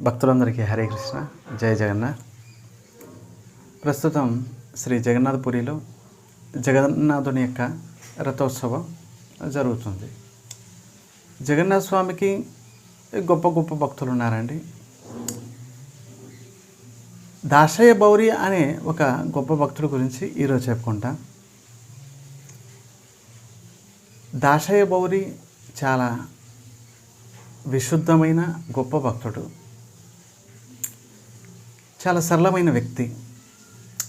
భక్తులందరికీ హరే కృష్ణ జయ జగన్నాథ్. ప్రస్తుతం శ్రీ జగన్నాథపురిలో జగన్నాథుని యొక్క రథోత్సవం జరుగుతుంది. జగన్నాథ స్వామికి గొప్ప గొప్ప భక్తులు ఉన్నారండి. దాశయ బౌరి అనే ఒక గొప్ప భక్తుడి గురించి ఈరోజు చెప్పుకుంటా. దాశయ బౌరి చాలా విశుద్ధమైన గొప్ప భక్తుడు. చాలా సరళమైన వ్యక్తి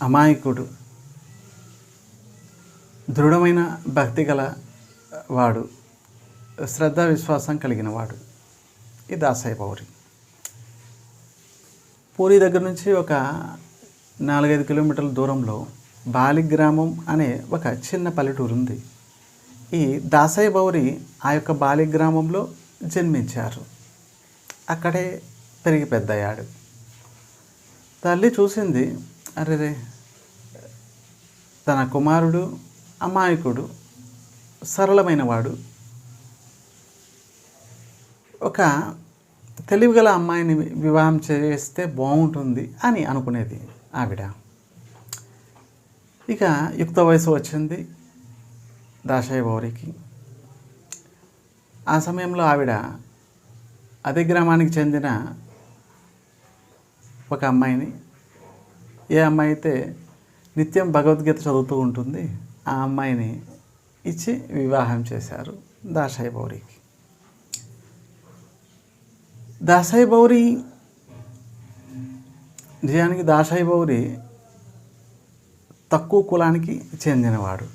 అమాయకుడు దృఢమైన భక్తి గల వాడు శ్రద్ధ విశ్వాసం కలిగిన వాడు ఈ దాసాయి పౌరి. పూరి దగ్గర నుంచి ఒక నాలుగైదు కిలోమీటర్ల దూరంలో బాలిగ్రామం అనే ఒక చిన్న పల్లెటూరు ఉంది. ఈ దాసాయి బౌరి ఆ యొక్క బాలిగ్రామంలో జన్మించారు. అక్కడే పెరిగి పెద్దయ్యాడు. తల్లి చూసింది అరే తన కుమారుడు అమాయకుడు సరళమైనవాడు ఒక తెలివిగల అమ్మాయిని వివాహం చేస్తే బాగుంటుంది అని అనుకునేది ఆవిడ. ఇక యుక్త వయసు వచ్చింది దాశయ్య భౌరికి ఆ సమయంలో ఆవిడ అదే గ్రామానికి చెందిన ఒక అమ్మాయిని. ఏ అమ్మాయి అయితే నిత్యం భగవద్గీత చదువుతూ ఉంటుంది ఆ అమ్మాయిని ఇచ్చి వివాహం చేశారు దాసాయి బౌరికి. దాసాయి బౌరి నిజానికి దాసాయి బౌరి తక్కువ కులానికి చెందినవాడు.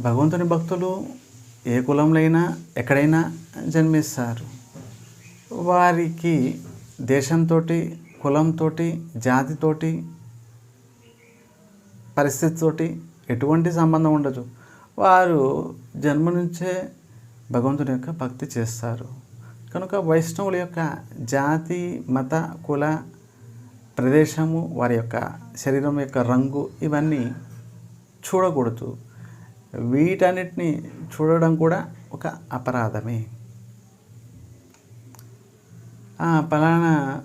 భగవంతుని భక్తులు ఏ కులంలో అయినా ఎక్కడైనా జన్మిస్తారు. వారికి దేశంతో కులంతో జాతితోటి పరిస్థితితోటి ఎటువంటి సంబంధం ఉండదు. వారు జన్మ నుంచే భగవంతుని యొక్క భక్తి చేస్తారు. కనుక వైష్ణవుల యొక్క జాతి మత కుల ప్రదేశము వారి యొక్క శరీరం యొక్క రంగు ఇవన్నీ చూడకూడదు. వీటన్నిటిని చూడడం కూడా ఒక అపరాధమే. పలానా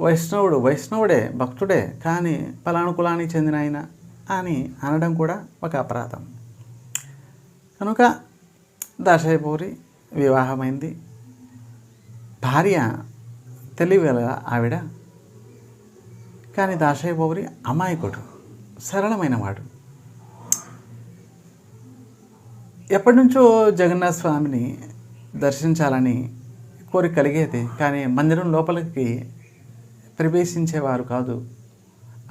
వైష్ణవుడు వైష్ణవుడే భక్తుడే కానీ పలానా కులానికి చెందిన ఆయన అని అనడం కూడా ఒక అపరాధం. కనుక దశైపూరి వివాహమైంది. భార్య తెలివిగల ఆవిడ కానీ దాశయపౌరి అమాయకుడు సరళమైన వాడు. ఎప్పటి నుంచో జగన్నాథ స్వామిని దర్శించాలని కోరిక కలిగేది. కానీ మందిరం లోపలికి ప్రవేశించేవారు కాదు.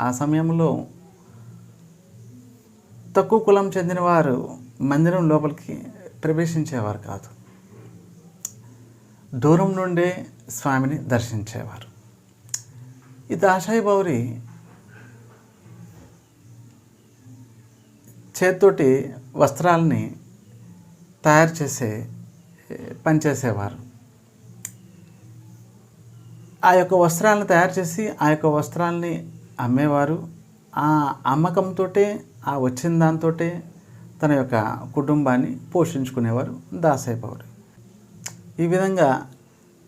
ఆ సమయంలో తక్కువ కులం చెందిన వారు మందిరం లోపలికి ప్రవేశించేవారు కాదు. దూరం నుండే స్వామిని దర్శించేవారు. ఈ దాశాయి బౌరి చేత్తోటి వస్త్రాలని తయారు చేసే పనిచేసేవారు. ఆ యొక్క వస్త్రాలను తయారు చేసి ఆ యొక్క వస్త్రాలని అమ్మేవారు. ఆ అమ్మకంతో ఆ వచ్చిన దాంతో తన యొక్క కుటుంబాన్ని పోషించుకునేవారు దాసైపోవారు ఈ విధంగా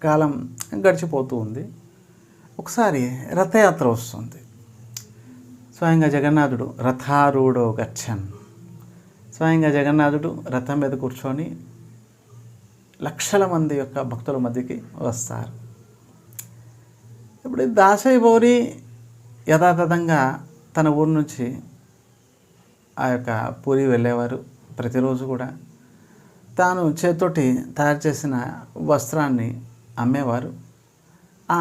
కాలం గడిచిపోతూ ఉంది. ఒకసారి రథయాత్ర వస్తుంది. స్వయంగా జగన్నాథుడు రథారూఢో గచ్చన్. స్వయంగా జగన్నాథుడు రథం మీద కూర్చొని లక్షల మంది యొక్క భక్తుల మధ్యకి వస్తారు. ఇప్పుడు ఈ దాసయ్య యథాతథంగా తన ఊరు నుంచి ఆ యొక్క పూరి వెళ్ళేవారు ప్రతిరోజు కూడా. తాను చేతోటి తయారు చేసిన వస్త్రాన్ని అమ్మేవారు. ఆ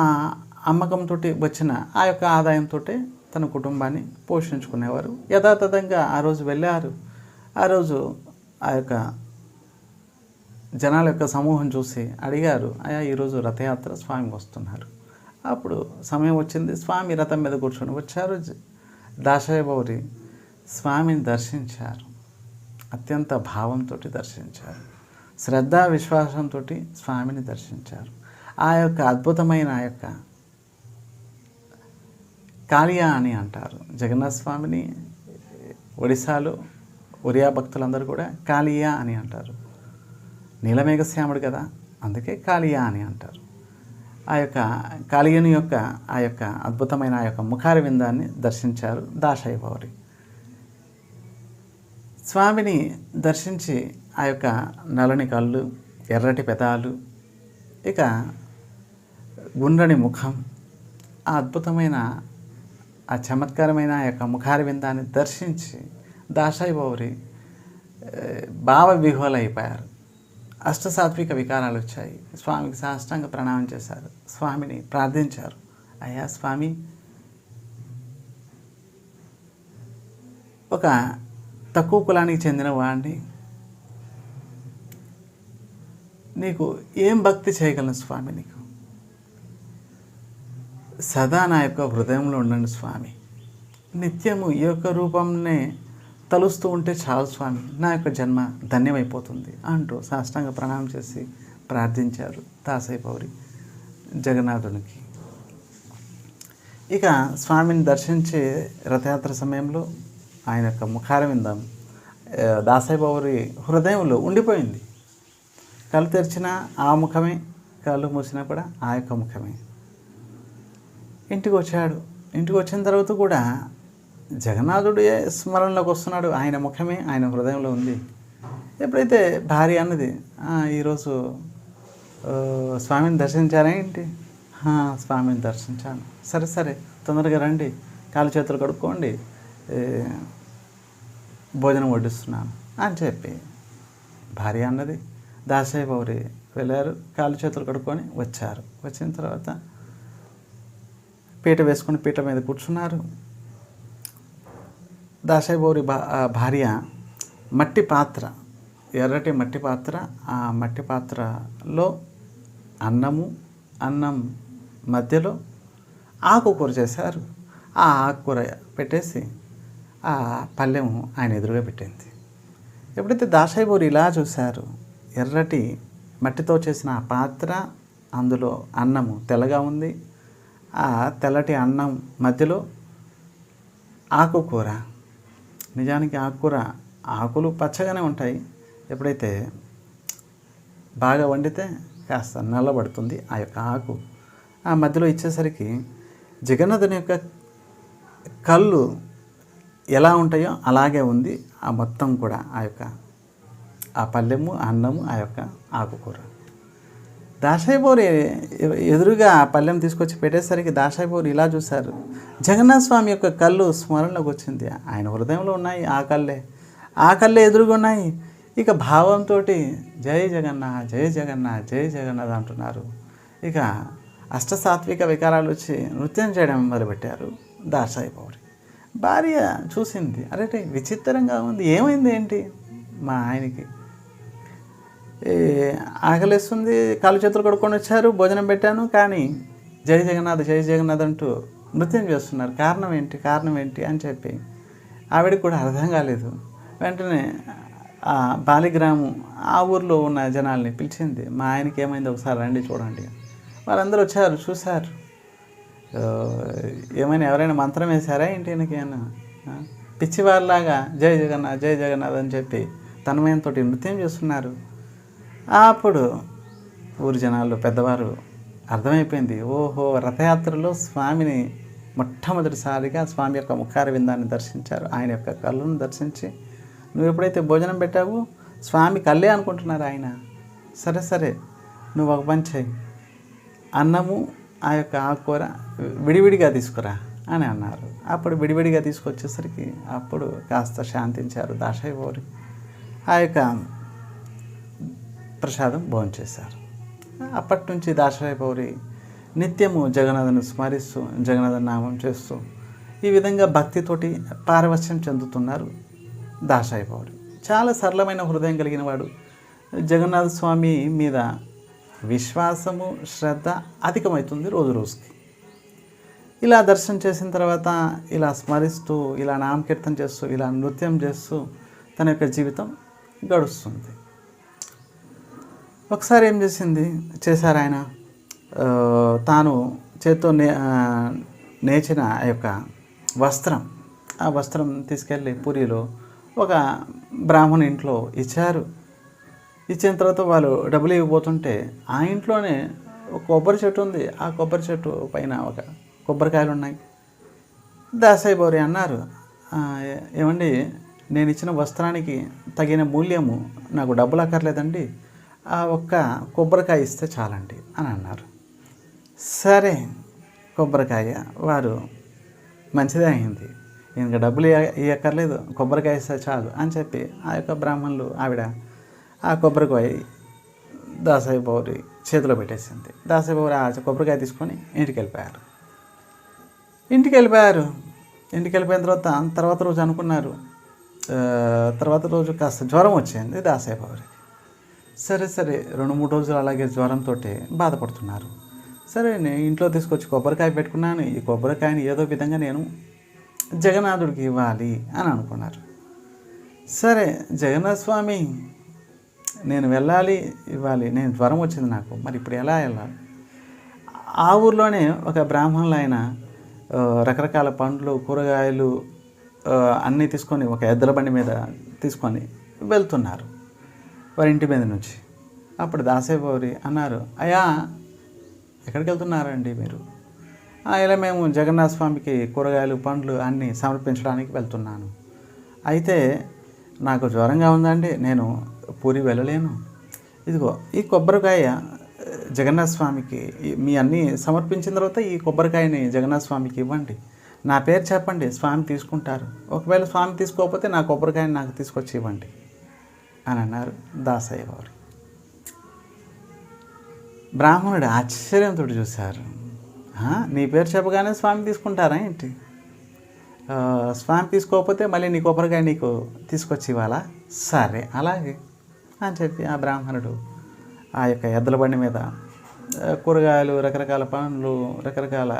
అమ్మకంతో వచ్చిన ఆ యొక్క ఆదాయంతో తన కుటుంబాన్ని పోషించుకునేవారు. యథాతథంగా ఆ రోజు వెళ్ళారు. ఆ రోజు ఆ యొక్క జనాల యొక్క సమూహం చూసి అడిగారు అయ్యా ఈరోజు రథయాత్ర స్వామి వస్తున్నారు. అప్పుడు సమయం వచ్చింది. స్వామి రథం మీద కూర్చొని వచ్చారు. జ- స్వామిని దర్శించారు. అత్యంత భావంతో దర్శించారు. శ్రద్ధ విశ్వాసంతో స్వామిని దర్శించారు. ఆ యొక్క అద్భుతమైన ఆ యొక్క కాళియా అని అంటారు. జగన్నాథ స్వామిని ఒడిశాలో ఒరియా భక్తులందరూ కూడా కాళియా అని అంటారు. నీలమేఘ శ్యాముడు కదా అందుకే కాళియా అని అంటారు. ఆ యొక్క కాళీయుని యొక్క ఆ యొక్క అద్భుతమైన ఆ యొక్క ముఖారి విందాన్ని దర్శించారు దాసయ్యవారి స్వామిని దర్శించి ఆ యొక్క నలని కళ్ళు ఎర్రటి పెదాలు ఇక గుండ్రని ముఖం ఆ అద్భుతమైన ఆ చమత్కారమైన ఆ యొక్క ముఖారి విందాన్ని దర్శించి దాసాయి బౌరి భావ విహ్వలైపోయారు అష్టసాత్విక వికారాలు వచ్చాయి. స్వామికి సాష్టాంగ ప్రణామం చేశారు. స్వామిని ప్రార్థించారు. అయ్యా స్వామి ఒక తక్కువ కులానికి చెందిన వాడిని నీకు ఏం భక్తి చేయగలను స్వామి నీకు? సదా నా యొక్క హృదయంలో ఉండండి స్వామి. నిత్యము ఈ యొక్క రూపంనే తలుస్తూ ఉంటే చాలు స్వామి నా యొక్క జన్మ ధన్యమైపోతుంది అంటూ సాష్టాంగ ప్రణామం చేసి ప్రార్థించారు దాసయ్య పౌరి జగన్నాథునికి. ఇక స్వామిని దర్శించే రథయాత్ర సమయంలో ఆయన యొక్క ముఖారవిందం దాసయ్య పౌరి హృదయంలో ఉండిపోయింది. కళ్ళు తెరిచిన ఆ ముఖమే కళ్ళు మూసినా కూడా ఆ యొక్క ముఖమే. ఇంటికి వచ్చాడు. ఇంటికి వచ్చిన తర్వాత కూడా జగన్నాథుడు స్మరణలోకి వస్తున్నాడు. ఆయన ముఖమే ఆయన హృదయంలో ఉంది. ఎప్పుడైతే భార్య అన్నది ఈరోజు స్వామిని దర్శించారా ఏంటి? స్వామిని దర్శించాను. సరే సరే తొందరగా రండి. కాలు చేతులు కడుక్కోండి. భోజనం వడ్డిస్తున్నాను. అని చెప్పి భార్య అన్నది దాసయ్య పౌరి వెళ్ళారు. కాలు చేతులు కడుక్కొని వచ్చారు. వచ్చిన తర్వాత పీట వేసుకుని పీట మీద కూర్చున్నారు. దాసాయిబౌరి భా భార్య మట్టి పాత్ర ఎర్రటి మట్టి పాత్ర ఆ మట్టి పాత్రలో అన్నము అన్నం మధ్యలో ఆకుకూర చేశారు. ఆ ఆకుకూర పెట్టేసి ఆ పల్లెము ఆయన ఎదురుగా పెట్టింది. ఎప్పుడైతే దాసాయిబోరు ఇలా చూశారు ఎర్రటి మట్టితో చేసిన ఆ పాత్ర అందులో అన్నము తెల్లగా ఉంది. ఆ తెల్లటి అన్నం మధ్యలో ఆకుకూర నిజానికి ఆకుకూర ఆకులు పచ్చగానే ఉంటాయి. ఎప్పుడైతే బాగా వండితే కాస్త నల్లబడుతుంది ఆ యొక్క ఆకు. ఆ మధ్యలో ఇచ్చేసరికి జగన్నాథుని యొక్క కళ్ళు ఎలా ఉంటాయో అలాగే ఉంది. ఆ మొత్తం కూడా ఆ యొక్క ఆ పల్లెము అన్నము ఆ యొక్క ఆకుకూర. దాసాయిబోరి ఎదురుగా పల్లెం తీసుకొచ్చి పెట్టేసరికి దాసాయిబోరి ఇలా చూశారు. జగన్నాథ స్వామి యొక్క కళ్ళు స్మరణలోకి వచ్చింది. ఆయన హృదయంలో ఉన్నాయి ఆ కళ్ళే. ఆ కళ్ళే ఎదురుగా ఉన్నాయి. ఇక భావంతో జై జగన్నాథ్ జై జగన్నాథ్ జై జగన్నాథ్ అంటున్నారు. ఇక అష్టసాత్విక వికారాలు వచ్చి నృత్యం చేయడం మొదలుపెట్టారు దాసాయిపోరి భార్య చూసింది. అరే విచిత్రంగా ఉంది. ఏమైంది ఏంటి? మా ఆయనకి ఆకలిస్తుంది కాలు చేతులు కడుక్కొని వచ్చారు భోజనం పెట్టాను కానీ జై జగన్నాథ్ జై జగన్నాథ్ అంటూ నృత్యం చేస్తున్నారు. కారణం ఏంటి కారణం ఏంటి అని చెప్పి ఆవిడకి కూడా అర్థం కాలేదు. వెంటనే ఆ బాలిగ్రామం ఆ ఊర్లో ఉన్న జనాల్ని పిలిచింది మా ఆయనకి ఏమైంది ఒకసారి రండి చూడండి. వారందరూ వచ్చారు చూశారు. ఏమైనా ఎవరైనా మంత్రం వేశారా ఏంటి ఈయనకేనా పిచ్చివారిలాగా జై జగన్నాథ్ జై జగన్నాథ్ అని చెప్పి తన్మయంతో నృత్యం చేస్తున్నారు. అప్పుడు ఊరి జనాలు పెద్దవారు అర్థమైపోయింది. ఓహో రథయాత్రలో స్వామిని మొట్టమొదటిసారిగా స్వామి యొక్క ముఖార విందాన్ని దర్శించారు. ఆయన యొక్క కళ్ళను దర్శించి నువ్వు ఎప్పుడైతే భోజనం పెట్టావో స్వామి కళ్ళే అనుకుంటున్నారు ఆయన. సరే సరే నువ్వు ఒక పని చేయి. అన్నము ఆ యొక్క ఆకుకూర విడివిడిగా తీసుకురా అని అన్నారు. అప్పుడు విడివిడిగా తీసుకొచ్చేసరికి అప్పుడు కాస్త శాంతించారు దాషయ్య ఆ యొక్క ప్రసాదం భోంచేశారు. అప్పటి నుంచి దాసరాయ పౌరి నిత్యము జగన్నాథను స్మరిస్తూ జగన్నాథ నామం చేస్తూ ఈ విధంగా భక్తితోటి పారవశ్యం చెందుతున్నారు దాసాయి పౌరి. చాలా సరళమైన హృదయం కలిగిన వాడు. జగన్నాథ స్వామి మీద విశ్వాసము శ్రద్ధ అధికమవుతుంది రోజు రోజుకి. ఇలా దర్శనం చేసిన తర్వాత ఇలా స్మరిస్తూ ఇలా నామకీర్తన చేస్తూ ఇలా నృత్యం చేస్తూ తన యొక్క జీవితం గడుస్తుంది. ఒకసారి ఏం చేసింది? చేశారు ఆయన. తాను చేత్తో నే నేచిన ఆ యొక్క వస్త్రం. ఆ వస్త్రం తీసుకెళ్ళి పూరిలో ఒక బ్రాహ్మణ ఇంట్లో ఇచ్చారు. ఇచ్చిన తర్వాత వాళ్ళు డబ్బులు ఇవ్వబోతుంటే ఆ ఇంట్లోనే ఒక కొబ్బరి చెట్టు ఉంది. ఆ కొబ్బరి చెట్టు పైన ఒక కొబ్బరికాయలు ఉన్నాయి. దాసాయి బౌరి అన్నారు ఏమండి నేను ఇచ్చిన వస్త్రానికి తగిన మూల్యము నాకు డబ్బులు అక్కర్లేదండి. ఒక్క కొబ్బరికాయ ఇస్తే చాలండి అని అన్నారు. సరే కొబ్బరికాయ వారు మంచిదే అయింది. ఇంకా డబ్బులు ఇవ్వక్కర్లేదు కొబ్బరికాయ ఇస్తే చాలు అని చెప్పి ఆ యొక్క బ్రాహ్మణులు ఆవిడ ఆ కొబ్బరికాయ దాసాయి బౌరి చేతిలో పెట్టేసింది. దాసాయి బౌరి ఆ కొబ్బరికాయ తీసుకొని ఇంటికి వెళ్ళిపోయారు ఇంటికి వెళ్ళిపోయారు ఇంటికి వెళ్ళిపోయిన తర్వాత తర్వాత రోజు అనుకున్నారు. తర్వాత రోజు కాస్త జ్వరం వచ్చింది దాసాయి బౌరికి. సరే సరే. రెండు మూడు రోజులు అలాగే జ్వరంతో బాధపడుతున్నారు. సరే నేను ఇంట్లో తీసుకొచ్చి కొబ్బరికాయ పెట్టుకున్నాను. ఈ కొబ్బరికాయని ఏదో విధంగా నేను జగన్నాథుడికి ఇవ్వాలి అని అనుకున్నారు. సరే జగన్నాథ స్వామి నేను వెళ్ళాలి ఇవ్వాలి. నేను జ్వరం వచ్చింది నాకు. మరి ఇప్పుడు ఎలా వెళ్ళాలి? ఆ ఊర్లోనే ఒక బ్రాహ్మణులు ఆయన రకరకాల పండ్లు కూరగాయలు అన్నీ తీసుకొని ఒక ఎద్దుల బండి మీద తీసుకొని వెళ్తున్నారు. వారి ఇంటి మీద నుంచి. అప్పుడు దాసేపౌరి అన్నారు అయ్యా ఎక్కడికి వెళ్తున్నారండి మీరు? ఇలా మేము జగన్నాథ స్వామికి కూరగాయలు పండ్లు అన్నీ సమర్పించడానికి వెళ్తున్నాను. అయితే నాకు జ్వరంగా ఉందండి నేను పూరి వెళ్ళలేను. ఇదిగో ఈ కొబ్బరికాయ జగన్నాథ స్వామికి మీ అన్నీ సమర్పించిన తర్వాత ఈ కొబ్బరికాయని జగన్నాథ స్వామికి ఇవ్వండి. నా పేరు చెప్పండి స్వామి తీసుకుంటారు. ఒకవేళ స్వామి తీసుకోకపోతే నా కొబ్బరికాయని నాకు తీసుకొచ్చి ఇవ్వండి. అని అన్నారు దాసయ్య వారు బ్రాహ్మణుడు ఆశ్చర్యంతో చూశారు. నీ పేరు చెప్పగానే స్వామి తీసుకుంటారా ఏంటి? స్వామి తీసుకోకపోతే మళ్ళీ నీ కొబ్బరికాయ నీకు తీసుకొచ్చి ఇవ్వాలా? సరే అలాగే అని చెప్పి ఆ బ్రాహ్మణుడు ఆ యొక్క ఎద్దుల బండి మీద కూరగాయలు రకరకాల పండ్లు రకరకాల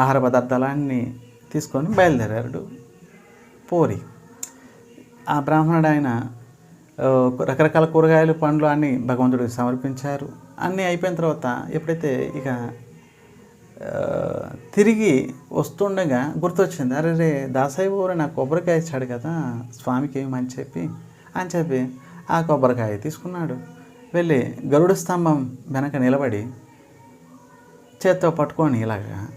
ఆహార పదార్థాలన్నీ తీసుకొని బయలుదేరాడు పూరి. ఆ బ్రాహ్మణుడు ఆయన రకరకాల కూరగాయలు పండ్లు అన్నీ భగవంతుడికి సమర్పించారు. అన్నీ అయిపోయిన తర్వాత ఎప్పుడైతే ఇక తిరిగి వస్తుండగా గుర్తొచ్చింది అరే రే దాసాయి ఊరు నాకు కొబ్బరికాయ ఇచ్చాడు కదా స్వామికి ఏమని చెప్పి అని చెప్పి ఆ కొబ్బరికాయ తీసుకున్నాడు. వెళ్ళి గరుడ స్తంభం వెనక నిలబడి చేత్తో పట్టుకొని ఇలాగా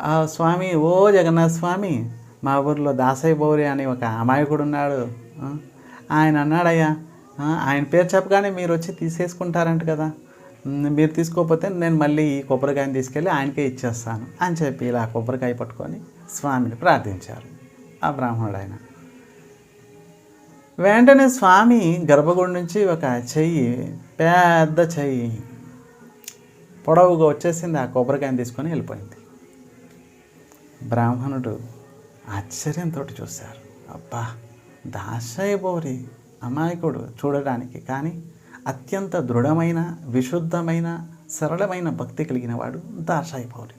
ఆ స్వామి ఓ జగన్నాథ్ స్వామి మా ఊర్లో దాసయ్య బౌరి అని ఒక అమాయకుడు ఉన్నాడు. ఆయన అన్నాడయ్యా ఆయన పేరు చెప్పగానే మీరు వచ్చి తీసేసుకుంటారంట కదా. మీరు తీసుకోకపోతే నేను మళ్ళీ ఈ కొబ్బరికాయని తీసుకెళ్ళి ఆయనకే ఇచ్చేస్తాను అని చెప్పి ఇలా కొబ్బరికాయ పట్టుకొని స్వామిని ప్రార్థించారు. ఆ బ్రాహ్మణుడు ఆయన వెంటనే స్వామి గర్భగుడి నుంచి ఒక చెయ్యి పెద్ద చెయ్యి పొడవుగా వచ్చేసింది ఆ కొబ్బరికాయని తీసుకొని వెళ్ళిపోయింది. బ్రాహ్మణుడు ఆశ్చర్యంతో చూశారు. అబ్బా దాసయ్య అమాయకుడు చూడడానికి కానీ అత్యంత దృఢమైన విశుద్ధమైన సరళమైన భక్తి కలిగిన వాడు దాసాయిపౌరి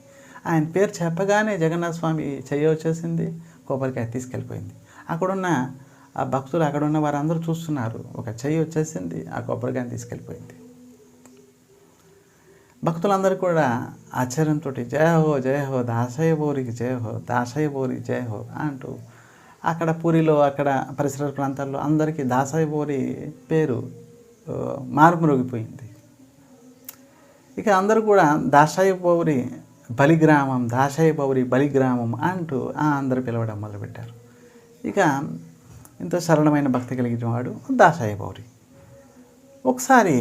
ఆయన పేరు చెప్పగానే జగన్నాథ స్వామి చెయ్యి వచ్చేసింది కొబ్బరికాయ తీసుకెళ్ళిపోయింది. అక్కడున్న ఆ భక్తులు అక్కడున్న వారందరూ చూస్తున్నారు. ఒక చెయ్యి వచ్చేసింది ఆ కొబ్బరికాయని తీసుకెళ్ళిపోయింది. భక్తులందరూ కూడా ఆశ్చర్యంతో జయ హో జయ హో దాసయ్య బోరికి జయ హో దాసయ్య బోరి జయ హో అంటూ అక్కడ పూరిలో అక్కడ పరిసర ప్రాంతాల్లో అందరికీ దాసయ్య బోరి పేరు ఆ, మారుమరుగిపోయింది. ఇక అందరూ కూడా దాసాయి బౌరి బలిగ్రామం దాసయ్య బౌరి బలిగ్రామం అంటూ ఆ అందరూ పిలవడం మొదలుపెట్టారు. ఇక ఇంత సరళమైన భక్తి కలిగిన వాడు దాసయ్య బౌరి. ఒకసారి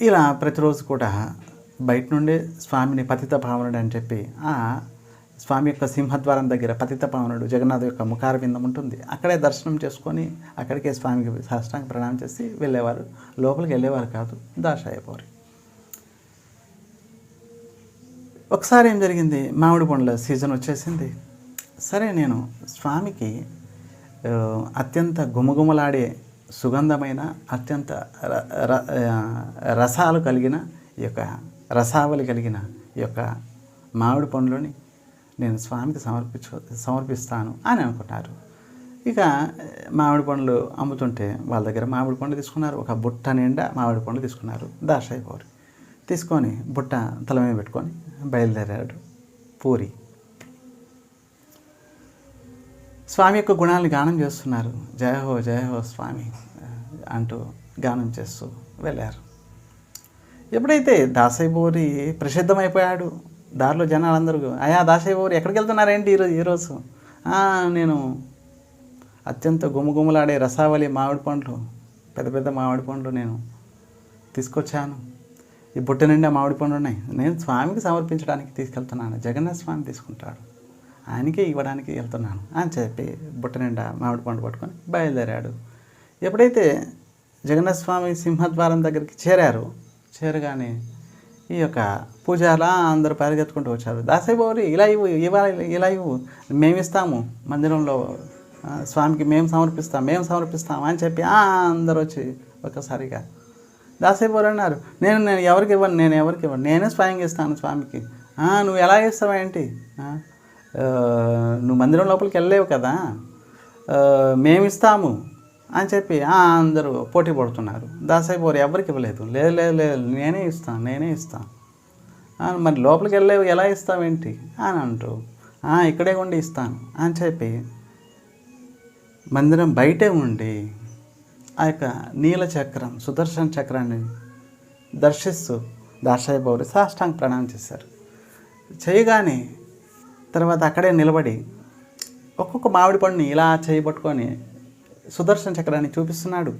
ఇలా ప్రతిరోజు కూడా బయట నుండి స్వామిని పతిత పావనుడు అని చెప్పి ఆ స్వామి యొక్క సింహద్వారం దగ్గర పతిత పావనుడు జగన్నాథ్ యొక్క ముఖార బిందం ఉంటుంది. అక్కడే దర్శనం చేసుకొని అక్కడికే స్వామికి సాష్టాంగ ప్రణామం చేసి వెళ్ళేవారు. లోపలికి వెళ్ళేవారు కాదు దాసాయ ఒకసారి ఏం జరిగింది? మామిడి పండ్ల సీజన్ వచ్చేసింది. సరే నేను స్వామికి అత్యంత గుమగుమలాడే సుగంధమైన అత్యంత ర- ర- రసాలు కలిగిన ఈ యొక్క రసావళి కలిగిన ఈ యొక్క మామిడి పండ్లని నేను స్వామికి సమర్పించ సమర్పిస్తాను అని అనుకున్నారు ఇక మామిడి పండ్లు అమ్ముతుంటే వాళ్ళ దగ్గర మామిడి పండ్లు తీసుకున్నారు. ఒక బుట్ట నిండా మామిడి పండ్లు తీసుకున్నారు. దాషాయి పూరి. తీసుకొని బుట్ట తల మీద పెట్టుకొని బయలుదేరాడు పూరి. స్వామి యొక్క గుణాలను గానం చేస్తున్నారు. జయ హో జయ హో స్వామి అంటూ గానం చేస్తూ వెళ్ళారు. ఎప్పుడైతే దాసయ్య ప్రసిద్ధమైపోయాడు దారిలో జనాలందరూ అయా దాసయ్య ఎక్కడికి వెళ్తున్నారేంటి ఈరోజు? ఈరోజు నేను అత్యంత గుమగుమలాడే రసావళి మామిడి పండ్లు పెద్ద పెద్ద మామిడి పండ్లు నేను తీసుకొచ్చాను. ఈ బుట్ట నిండా మామిడి పండ్లు ఉన్నాయి నేను స్వామికి సమర్పించడానికి తీసుకెళ్తున్నాను. జగన్నాథ స్వామి తీసుకుంటాడు. ఆయనకే ఇవ్వడానికి వెళ్తున్నాను అని చెప్పి బుట్ట నిండా మామిడి పండు పట్టుకొని బయలుదేరాడు. ఎప్పుడైతే జగన్నాథ స్వామి సింహద్వారం దగ్గరికి చేరారు చేరగానే ఈ యొక్క పూజారులా అందరూ పరిగెత్తుకుంటూ వచ్చారు. దాసయ్య ఇలా ఇవ్వు ఇవ్వాలి ఇలా ఇవ్వు. మేము ఇస్తాము మందిరంలో స్వామికి మేము సమర్పిస్తాం మేము సమర్పిస్తాం అని చెప్పి అందరూ వచ్చి ఒక్కసారిగా దాసయ్య అన్నారు. నేను నేను ఎవరికి ఇవ్వను నేను ఎవరికి ఇవ్వను నేనే స్వయంగా ఇస్తాను స్వామికి. నువ్వు ఎలా ఇస్తావు ఏంటి? నువ్వు మందిరం లోపలికి వెళ్ళలేవు కదా? మేమిస్తాము మేము ఇస్తాము అని చెప్పి అందరూ పోటీ పడుతున్నారు. దాసేపు వారు ఎవరికి ఇవ్వలేదు. లేదు లేదు లేదు నేనే ఇస్తాను నేనే ఇస్తాను మరి లోపలికి వెళ్ళలేవు ఎలా ఇస్తావేంటి? అని అంటూ ఇక్కడే ఉండి ఇస్తాను అని చెప్పి మందిరం బయటే ఉండి ఆ యొక్క నీల చక్రం సుదర్శన చక్రాన్ని దర్శిస్తూ దాసాయి బౌరి సాష్టాంగ ప్రణామం చేశారు. చేయగానే తర్వాత అక్కడే నిలబడి ఒక్కొక్క మామిడి పండుని ఇలా చేయబట్టుకొని సుదర్శన చక్రాన్ని చూపిస్తున్నాడు.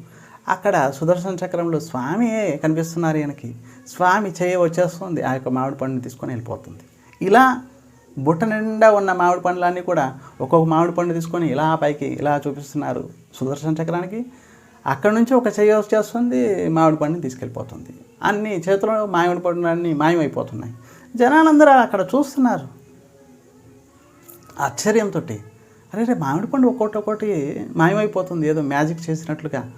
అక్కడ సుదర్శన చక్రంలో స్వామియే కనిపిస్తున్నారు ఈయనకి. స్వామి చేయ వచ్చేస్తుంది. ఆ యొక్క మామిడి పండుని తీసుకొని వెళ్ళిపోతుంది. ఇలా బుట్ట నిండా ఉన్న మామిడి పండ్లన్నీ కూడా ఒక్కొక్క మామిడి పండు తీసుకొని ఇలా పైకి ఇలా చూపిస్తున్నారు సుదర్శన చక్రానికి. అక్కడ నుంచి ఒక చెయ్యి వచ్చేస్తుంది మామిడి పండుని తీసుకెళ్ళిపోతుంది. అన్ని చేతిలో మామిడి పండులన్నీ అన్నీ మాయమైపోతున్నాయి. జనాలందరూ అక్కడ చూస్తున్నారు. ఆశ్చర్యంతో అరే రే మామిడి పండు ఒక్కొక్కటి ఒక్కొక్కటి మాయమైపోతుంది ఏదో మ్యాజిక్ చేసినట్లుగా.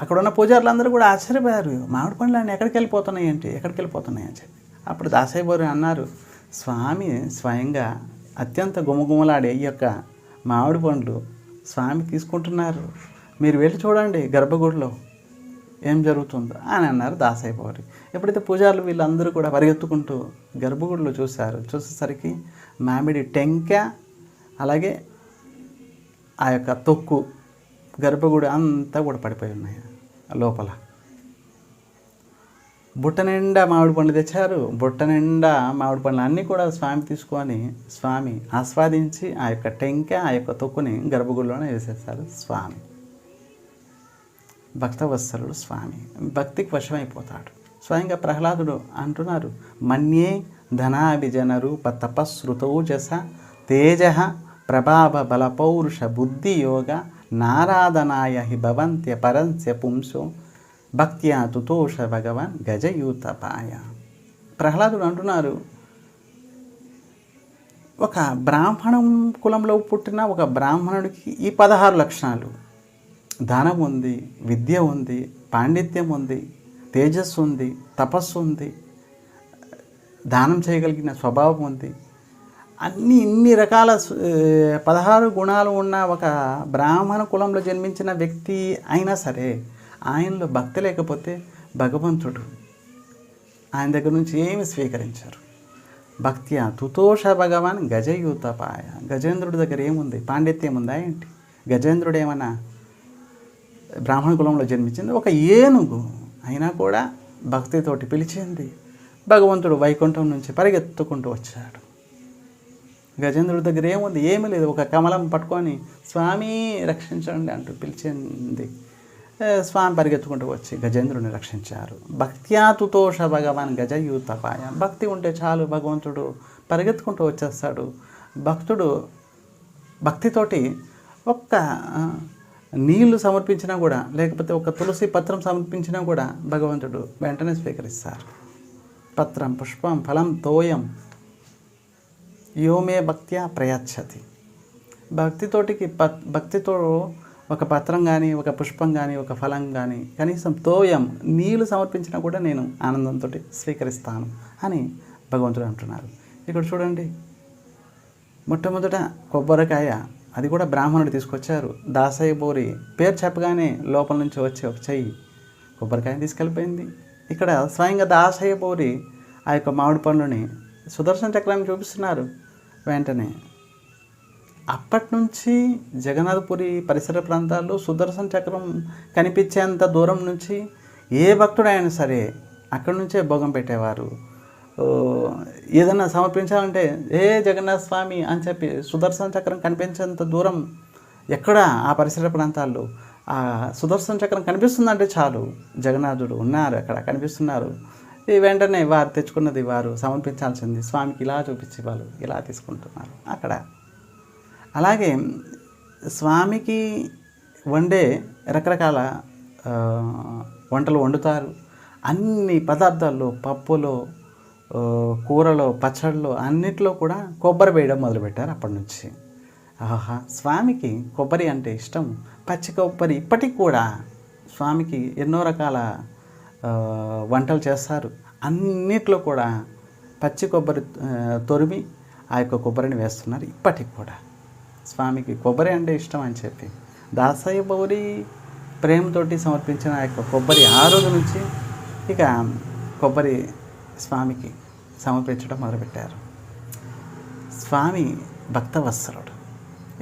అక్కడ ఉన్న పూజారులందరూ కూడా ఆశ్చర్యపోయారు. మామిడి పండ్లు అన్నీ ఎక్కడికి వెళ్ళిపోతున్నాయి ఏంటి ఎక్కడికి వెళ్ళిపోతున్నాయి? అని చెప్పి. అప్పుడు దాసయ్య అన్నారు స్వామి స్వయంగా అత్యంత గుమగుమలాడే ఈ యొక్క మామిడి పండ్లు స్వామి తీసుకుంటున్నారు. మీరు వెళ్ళి చూడండి గర్భగుడిలో. ఏం జరుగుతుందో అని అన్నారు దాసయ్య పౌరి ఎప్పుడైతే పూజారులు వీళ్ళందరూ కూడా పరిగెత్తుకుంటూ గర్భగుడిలో చూశారు చూసేసరికి మామిడి టెంక అలాగే ఆ యొక్క తొక్కు గర్భగుడి అంతా కూడా పడిపోయి ఉన్నాయి లోపల. బుట్ట నిండా మామిడి పండ్లు తెచ్చారు. బుట్ట నిండా మామిడి పండ్లు అన్నీ కూడా స్వామి తీసుకొని స్వామి ఆస్వాదించి ఆ యొక్క టెంక ఆ యొక్క తొక్కుని గర్భగుడిలోనే వేసేస్తారు స్వామి. భక్తవత్సలుడు స్వామి. భక్తికి వశమైపోతాడు. స్వయంగా ప్రహ్లాదుడు అంటున్నారు మన్యే ధనాభిజన రూప తపశ్రుతౌజస తేజ ప్రభావ బల పౌరుష బుద్ధి యోగ నారాధనాయ హి భవంత్య పరంస్య పుంసో భక్త్యా తుతోష భగవాన్ గజయూతపాయ. ప్రహ్లాదుడు అంటున్నారు ఒక బ్రాహ్మణం కులంలో పుట్టిన ఒక బ్రాహ్మణుడికి ఈ పదహారు లక్షణాలు. ధనం ఉంది విద్య ఉంది పాండిత్యం ఉంది తేజస్సు ఉంది తపస్సు ఉంది దానం చేయగలిగిన స్వభావం ఉంది. అన్ని ఇన్ని రకాల పదహారు గుణాలు ఉన్న ఒక బ్రాహ్మణ కులంలో జన్మించిన వ్యక్తి అయినా సరే ఆయనలో భక్తి లేకపోతే భగవంతుడు ఆయన దగ్గర నుంచి ఏమి స్వీకరించారు. భక్త్యా తుతోష భగవాన్ గజయూతపాయ. గజేంద్రుడి దగ్గర ఏముంది? పాండిత్యం ఉందా ఏంటి? గజేంద్రుడు ఏమన్నా బ్రాహ్మణ కులంలో జన్మించింది. ఒక ఏనుగు అయినా కూడా భక్తితోటి పిలిచింది. భగవంతుడు వైకుంఠం నుంచి పరిగెత్తుకుంటూ వచ్చాడు. గజేంద్రుడి దగ్గర ఏముంది? ఏమీ లేదు. ఒక కమలం పట్టుకొని స్వామి రక్షించండి అంటూ పిలిచింది. స్వామి పరిగెత్తుకుంటూ వచ్చి గజేంద్రుని రక్షించారు. భక్త్యాతుతోష భగవాన్ గజయూతపాయ భక్తి ఉంటే చాలు భగవంతుడు పరిగెత్తుకుంటూ వచ్చేస్తాడు. భక్తుడు భక్తితోటి ఒక్క నీళ్ళు సమర్పించినా కూడా లేకపోతే ఒక తులసి పత్రం సమర్పించినా కూడా భగవంతుడు వెంటనే స్వీకరిస్తారు. పత్రం పుష్పం ఫలం తోయం. యోమే భక్త్యా ప్రయచ్చతి. భక్తితోటికి ప భక్తితో ఒక పత్రం కానీ ఒక పుష్పం కానీ ఒక ఫలం కానీ కనీసం తోయం నీళ్ళు సమర్పించినా కూడా నేను ఆనందంతో స్వీకరిస్తాను అని భగవంతుడు అంటున్నారు. ఇక్కడ చూడండి. మొట్టమొదట కొబ్బరికాయ అది కూడా బ్రాహ్మణుడు తీసుకొచ్చారు. దాసయ్య బోరి పేరు చెప్పగానే లోపల నుంచి వచ్చి ఒక చెయ్యి కొబ్బరికాయని తీసుకెళ్ళిపోయింది. ఇక్కడ స్వయంగా దాసయ్య బోరి ఆ యొక్క మామిడి పండుని సుదర్శన చక్రాన్ని చూపిస్తున్నారు వెంటనే. అప్పటి నుంచి జగన్నాథపురి పరిసర ప్రాంతాల్లో సుదర్శన చక్రం కనిపించేంత దూరం నుంచి ఏ భక్తుడైనా సరే అక్కడి నుంచే భోగం పెట్టేవారు. ఏదైనా సమర్పించాలంటే ఏ జగన్నాథ స్వామి అని చెప్పి సుదర్శన చక్రం కనిపించేంత దూరం ఎక్కడ ఆ పరిసర ప్రాంతాల్లో? ఆ సుదర్శన చక్రం కనిపిస్తుందంటే చాలు. జగన్నాథుడు ఉన్నారు అక్కడ కనిపిస్తున్నారు. ఈ వెంటనే వారు తెచ్చుకున్నది వారు సమర్పించాల్సింది. స్వామికి ఇలా చూపించి వాళ్ళు ఇలా తీసుకుంటున్నారు. అక్కడ. అలాగే స్వామికి వండే రకరకాల వంటలు వండుతారు. అన్ని పదార్థాల్లో పప్పులో కూరలో పచ్చళ్ళు అన్నిట్లో కూడా కొబ్బరి వేయడం మొదలుపెట్టారు అప్పటి నుంచి ఆహా స్వామికి కొబ్బరి అంటే ఇష్టం. పచ్చి కొబ్బరి ఇప్పటికి కూడా స్వామికి ఎన్నో రకాల వంటలు చేస్తారు. అన్నిట్లో కూడా పచ్చి కొబ్బరి తొరిమి ఆ యొక్క కొబ్బరిని వేస్తున్నారు ఇప్పటికి కూడా. స్వామికి కొబ్బరి అంటే ఇష్టం అని చెప్పి. దాసయ్య బౌరి ప్రేమతోటి సమర్పించిన ఆ యొక్క కొబ్బరి ఆ రోజు నుంచి ఇక కొబ్బరి స్వామికి సమర్పించడం మొదలుపెట్టారు. స్వామి భక్తవత్సలుడు.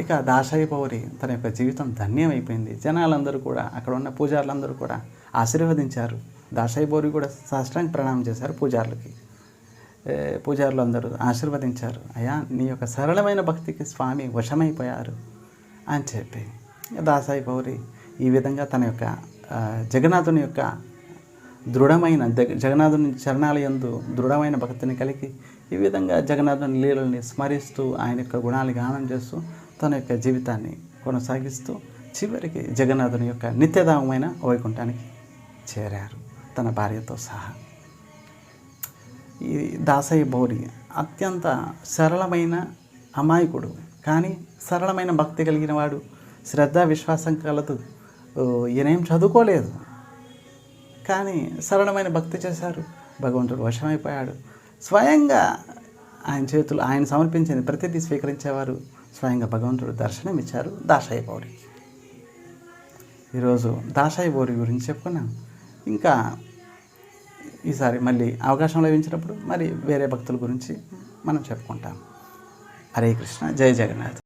ఇక దాసయ్య పౌరి తన యొక్క జీవితం ధన్యమైపోయింది. జనాలందరూ కూడా అక్కడ ఉన్న పూజారులందరూ కూడా ఆశీర్వదించారు. దాసయ్య పౌరి కూడా సాష్టాంగ ప్రణామం చేశారు పూజారులకి. పూజారులు అందరూ ఆశీర్వదించారు. అయ్యా నీ యొక్క సరళమైన భక్తికి స్వామి వశమైపోయారు అని చెప్పి. దాసాయి పౌరి ఈ విధంగా తన యొక్క జగన్నాథుని యొక్క దృఢమైన జగ- జగన్నాథుని చరణాలయందు దృఢమైన భక్తిని కలిగి ఈ విధంగా జగన్నాథుని లీలల్ని స్మరిస్తూ ఆయన యొక్క గుణాలు గానం చేస్తూ తన యొక్క జీవితాన్ని కొనసాగిస్తూ చివరికి జగన్నాథుని యొక్క నిత్యధామమైన వైకుంఠానికి చేరారు తన భార్యతో సహా. ఈ దాసయ్య బౌరి అత్యంత సరళమైన అమాయకుడు కానీ సరళమైన భక్తి కలిగిన వాడు. శ్రద్ధ విశ్వాసం కలదు. ఓ, ఈయనేం చదువుకోలేదు. కానీ సరళమైన భక్తి చేశారు. భగవంతుడు వశమైపోయాడు. స్వయంగా ఆయన చేతులు ఆయన సమర్పించింది ప్రతిదీ స్వీకరించేవారు స్వయంగా భగవంతుడు దర్శనం ఇచ్చారు దాసయ్య పౌరి ఈరోజు దాసయ్య పౌరి గురించి చెప్పుకున్నాం. ఇంకా ఈసారి మళ్ళీ అవకాశం లభించినప్పుడు మరి వేరే భక్తుల గురించి మనం చెప్పుకుంటాం. హరే కృష్ణ జై జగన్నాథ్.